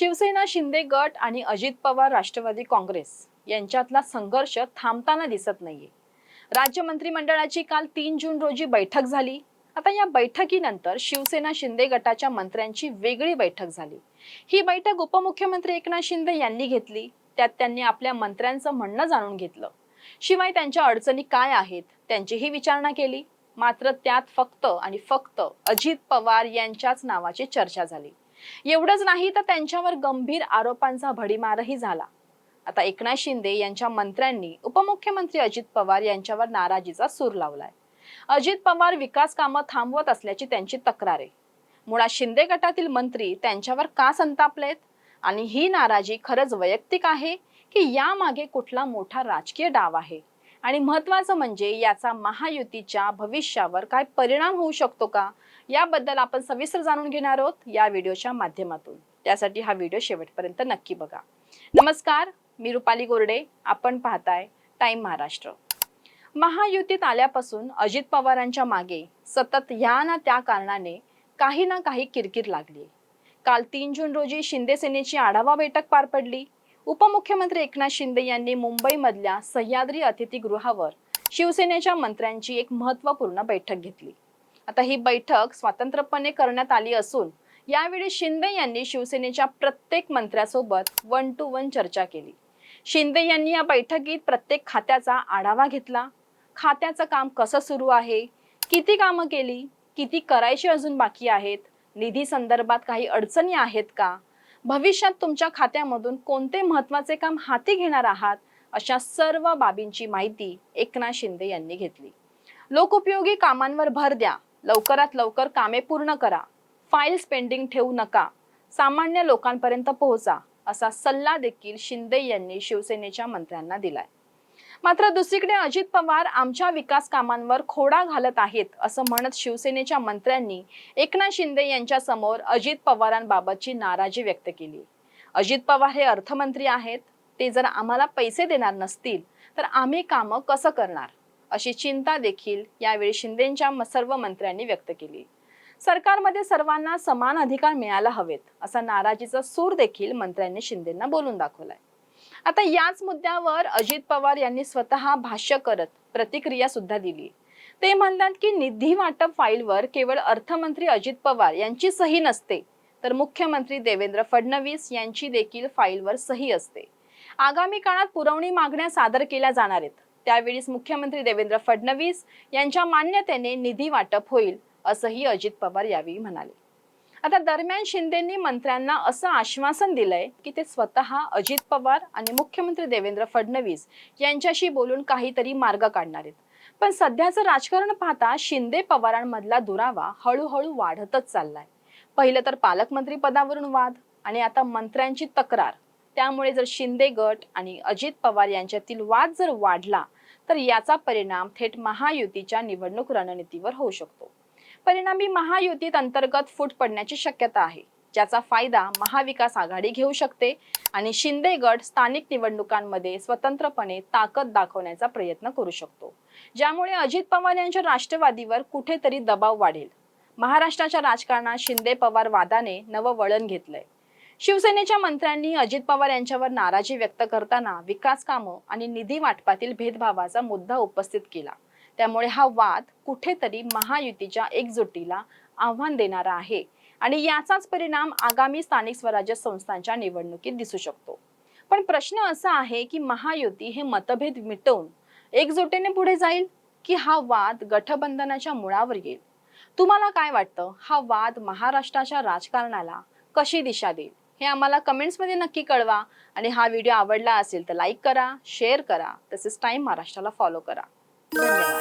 शिवसेना शिंदे गट आणि अजित पवार राष्ट्रवादी काँग्रेस यांच्यातला संघर्ष थांबताना दिसत नाहीये. राज्य मंत्रिमंडळाची काल तीन जून रोजी बैठक झाली. आता या बैठकीनंतर शिवसेना शिंदे गटाच्या मंत्र्यांची वेगळी बैठक झाली. ही बैठक उपमुख्यमंत्री एकनाथ शिंदे यांनी घेतली. त्यात त्यांनी आपल्या मंत्र्यांचं म्हणणं जाणून घेतलं. शिवाय त्यांच्या अडचणी काय आहेत त्यांचीही विचारणा केली. मात्र त्यात फक्त आणि फक्त अजित पवार यांच्याच नावाची चर्चा झाली. एवढंच नाही तर त्यांच्यावर गंभीर आरोपांचा भडीमारही झाला. आता एकनाथ शिंदे यांच्या मंत्र्यांनी उपमुख्यमंत्री अजित पवार यांच्यावर नाराजीचा सूर लावलाय. अजित पवार विकास कामं थांबवत असल्याची त्यांची तक्रार आहे. मुळात शिंदे गटातील मंत्री त्यांच्यावर का संतापलेत? आणि ही नाराजी खरंच वैयक्तिक आहे की यामागे कुठला मोठा राजकीय डाव आहे? आणि महत्वाचं म्हणजे याचा महायुतीच्या भविष्यावर काय परिणाम होऊ शकतो का? याबद्दल आपण सविस्तर जाणून घेणार आहोत या व्हिडिओच्या माध्यमातून. त्यासाठी हा व्हिडिओ शेवटपर्यंत नक्की बघा. नमस्कार मी रुपाली गोरडे. आपण पाहताय टाइम महाराष्ट्र. महायुतीत आल्यापासून अजित पवारांच्या मागे सतत ह्या ना त्या कारणाने काही ना काही किरकिर लागली. काल तीन जून रोजी शिंदे सेनेची आढावा बैठक पार पडली. उपमुख्यमंत्री एकनाथ शिंदे यांनी मुंबईमधल्या सह्याद्री अतिथीगृहावर शिवसेनेच्या मंत्र्यांची एक महत्त्वपूर्ण बैठक घेतली. आता ही बैठक स्वतंत्रपणे करण्यात आली असून यावेळी शिंदे यांनी शिवसेनेच्या प्रत्येक मंत्र्यासोबत वन टू वन चर्चा केली. शिंदे यांनी या बैठकीत प्रत्येक खात्याचा आढावा घेतला. खात्याचं काम कसं सुरू आहे? किती कामं केली? किती करायची अजून बाकी आहेत? निधी संदर्भात काही अडचणी आहेत का? भविष्यात तुमच्या खात्यामधून कोणते महत्त्वाचे काम हाती घेणार आहात? अशा सर्व बाबींची माहिती एकनाथ शिंदे यांनी घेतली. लोकोपयोगी कामांवर भर द्या. लवकरात लवकर कामे पूर्ण करा. फाईल्स पेंडिंग ठेवू नका. सामान्य लोकांपर्यंत पोहोचा असा सल्ला देखील शिंदे यांनी शिवसेनेच्या मंत्र्यांना दिलाय. मात्र दुसरीकडे अजित पवार आमच्या विकास कामांवर खोडा घालत आहेत असं म्हणत शिवसेनेच्या मंत्र्यांनी एकनाथ शिंदे यांच्या समोर अजित पवारांबाबतची नाराजी व्यक्त केली. अजित पवार हे अर्थमंत्री आहेत ते जर आम्हाला पैसे देणार नसतील तर आम्ही कामं कसं करणार? अशी चिंता देखील यावेळी शिंदेच्या सर्व मंत्र्यांनी व्यक्त केली. सरकारमध्ये सर्वांना समान अधिकार मिळायला हवेत असा नाराजीचा सूर देखील मंत्र्यांनी शिंदेंना बोलून दाखवलाय. आता याच मुद्द्यावर अजित पवार यांनी स्वतः भाष्य करत प्रतिक्रिया सुद्धा दिली. ते म्हणतात की निधी वाटप फाईलवर केवळ अर्थमंत्री अजित पवार यांची सही नसते तर मुख्यमंत्री देवेंद्र फडणवीस यांची देखील फाईलवर सही असते. आगामी काळात पुरवणी मागण्या सादर केल्या जाणार आहेत त्यावेळीच मुख्यमंत्री देवेंद्र फडणवीस यांच्या मान्यतेने निधी वाटप होईल असंही अजित पवार यावेळी म्हणाले. आता दरम्यान शिंदेंनी मंत्र्यांना असं आश्वासन दिलंय की ते स्वतः अजित पवार आणि मुख्यमंत्री देवेंद्र फडणवीस यांच्याशी बोलून काहीतरी मार्ग काढणार आहेत. पण सध्याचं राजकारण पाहता शिंदे पवारांमधला दुरावा हळूहळू वाढतच चाललाय. पहिलं तर पालकमंत्री पदावरून वाद आणि आता मंत्र्यांची तक्रार. त्यामुळे जर शिंदे गट आणि अजित पवार यांच्यातील वाद जर वाढला तर याचा परिणाम थेट महायुतीच्या निवडणूक रणनीतीवर होऊ शकतो. परिणामी महायुतीत अंतर्गत फूट पडण्याची शक्यता आहे ज्याचा फायदा महाविकास आघाडी घेऊ शकते आणि शिंदे गट स्थानिक निवडणुकांमध्ये स्वतंत्रपणे ताकद दाखवण्याचा प्रयत्न करू शकतो. ज्यामुळे अजित पवार यांच्या राष्ट्रवादीवर कुठेतरी दबाव वाढेल. महाराष्ट्राच्या राजकारणात शिंदे पवार वादाने नवं वळण घेतलंय. शिवसेनेच्या मंत्र्यांनी अजित पवार यांच्यावर नाराजी व्यक्त करताना विकास कामं आणि निधी वाटपातील भेदभावाचा मुद्दा उपस्थित केला. त्यामुळे हा वाद कुठेतरी महायुतीच्या एकजुटीला आव्हान देणारा आहे आणि याचाच परिणाम आगामी स्थानिक स्वराज्य संस्थांच्या निवडणुकीत दिसू शकतो. पण प्रश्न असा आहे की महायुती हे मतभेद मिटवून एकजुटीने पुढे जाईल की हा वाद गठबंधनाच्या मुळावर येईल? तुम्हाला काय वाटतं? हा वाद महाराष्ट्राच्या राजकारणाला कशी दिशा देईल? हे आम्हाला कमेंट्समध्ये नक्की कळवा. आणि हा व्हिडिओ आवडला असेल तर लाईक करा शेअर करा. तसेच टाइम महाराष्ट्राला फॉलो करा. धन्यवाद.